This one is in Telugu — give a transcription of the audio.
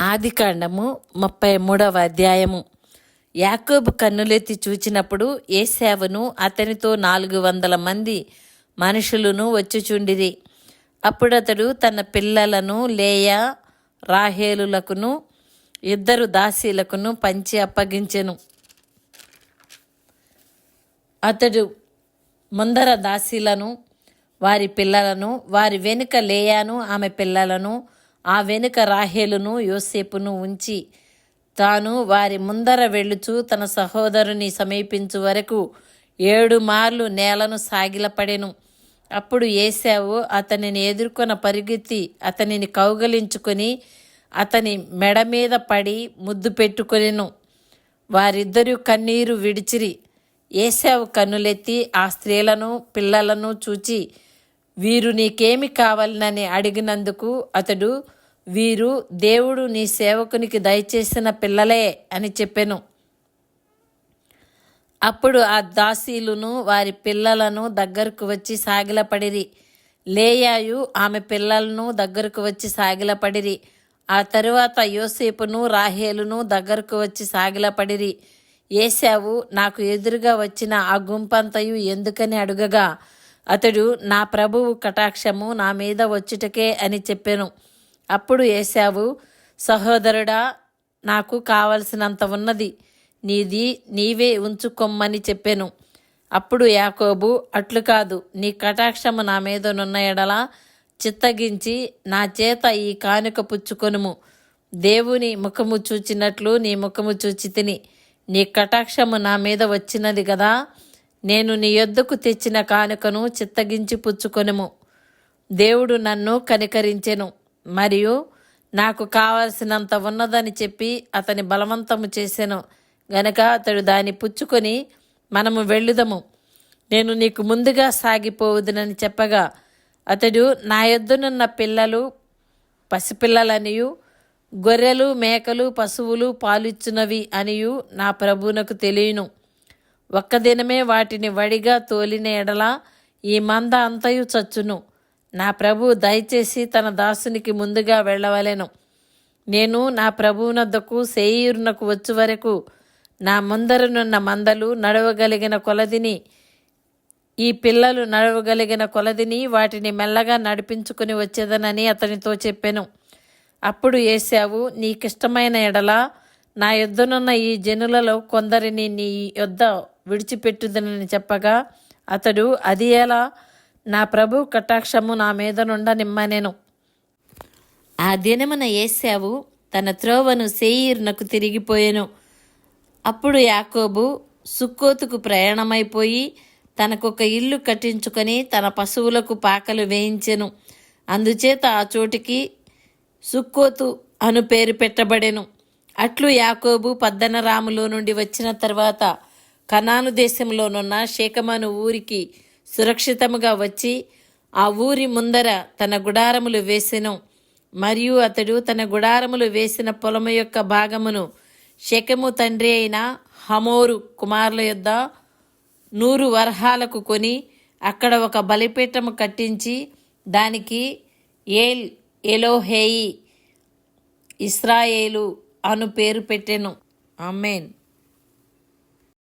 ఆదికాండము ముప్పై మూడవ అధ్యాయము. యాకోబు కన్నులెత్తి చూచినప్పుడు ఏశావును అతనితో నాలుగు వందల మంది మనుషులను వచ్చుచుండిరి. అప్పుడతడు తన పిల్లలను లేయా రాహేలులకును ఇద్దరు దాసీలకును పంచి అప్పగించెను. అతడు ముందర దాసీలను వారి పిల్లలను వారి వెనుక లేయాను ఆమె పిల్లలను ఆ వెనుక రాహేలును యోసేపును ఉంచి తాను వారి ముందర వెళ్ళుచు తన సహోదరుని సమీపించు వరకు ఏడు మార్లు నేలను సాగిలపడెను. అప్పుడు ఏసావు అతనిని ఎదుర్కొన పరిగెత్తి అతనిని కౌగలించుకొని అతని మెడ మీద పడి ముద్దు పెట్టుకొనెను. వారిద్దరూ కన్నీరు విడిచిరి. ఏసావు కన్నులెత్తి ఆ స్త్రీలను పిల్లలను చూచి వీరు నీకేమి కావాలనని అడిగినందుకు అతడు వీరు దేవుడు నీ సేవకునికి దయచేసిన పిల్లలే అని చెప్పెను. అప్పుడు ఆ దాసీలును వారి పిల్లలను దగ్గరకు వచ్చి సాగిలపడిరి. లేయాయు ఆమె పిల్లలను దగ్గరకు వచ్చి సాగిలపడిరి. ఆ తరువాత యోసేపును రాహేలును దగ్గరకు వచ్చి సాగిలపడిరి. ఏశావు నాకు ఎదురుగా వచ్చిన ఆ గుంపంతయు ఎందుకని అడుగగా? అతడు నా ప్రభువు కటాక్షము నా మీద వచ్చుటకే అని చెప్పెను. అప్పుడు ఏశావు సహోదరుడా నాకు కావలసినంత ఉన్నది నీది నీవే ఉంచుకొమ్మని చెప్పెను. అప్పుడు యాకోబు అట్లు కాదు నీ కటాక్షము నా మీదనున్న ఎడల చిత్తగించి నా చేత ఈ కానుక పుచ్చుకొనుము. దేవుని ముఖము చూచినట్లు నీ ముఖము చూచి తిని. నీ కటాక్షము నా మీద వచ్చినది కదా నేను నీ యొద్దకు తెచ్చిన కానుకను చిత్తగించి పుచ్చుకొనుము. దేవుడు నన్ను కనికరించెను. మరియు నాకు కావలసినంత ఉన్నదని చెప్పి అతని బలవంతము చేశాను గనక అతడు దాన్ని పుచ్చుకొని మనము వెళ్ళుదము. నేను నీకు ముందుగా సాగిపోవదునని చెప్పగా అతడు నా ఎద్దునున్న పిల్లలు పసిపిల్లలనియు గొర్రెలు మేకలు పశువులు పాలిచ్చునవి అనియు నా ప్రభువునకు తెలియను. ఒక్క దినమే వాటిని వడిగా తోలిన ఎడల ఈ మంద అంతయు చచ్చును. నా ప్రభు దయచేసి తన దాసునికి ముందుగా వెళ్ళవలెను. నేను నా ప్రభువునద్దకు సేయూరునకు వచ్చు వరకు నా ముందరనున్న మందలు నడవగలిగిన కొలదిని ఈ పిల్లలు నడవగలిగిన కొలదిని వాటిని మెల్లగా నడిపించుకుని వచ్చేదనని అతనితో చెప్పాను. అప్పుడు ఏసావు నీకిష్టమైన ఎడల నా యొద్దనున్న ఈ జనులలో కొందరిని నీ యొద్ద విడిచిపెట్టుదనని చెప్పగా అతడు అది ఎలా? నా ప్రభు కటాక్షము నా మీద నుండ నిమ్మనెను. ఆ దినమున ఏసావు తన త్రోవను సేయీరునకు తిరిగిపోయెను. అప్పుడు యాకోబు సుక్కోతుకు ప్రయాణమైపోయి తనకొక ఇల్లు కట్టించుకొని తన పశువులకు పాకలు వేయించెను. అందుచేత ఆ చోటికి సుక్కోతు అను పేరు పెట్టబడెను. అట్లు యాకోబు పద్దనరాములో నుండి వచ్చిన తర్వాత కనాను దేశంలోనున్న షేకమను ఊరికి సురక్షితముగా వచ్చి ఆ ఊరి ముందర తన గుడారములు వేసెను. మరియు అతడు తన గుడారములు వేసిన పొలము యొక్క భాగమును శకము తండ్రి అయిన హమోరు కుమారుల యొద్ద నూరు వర్హాలకు కొని అక్కడ ఒక బలిపీఠము కట్టించి దానికి ఏల్ ఎలోహేయి ఇస్రాయేలు అను పేరు పెట్టెను. ఆమెన్.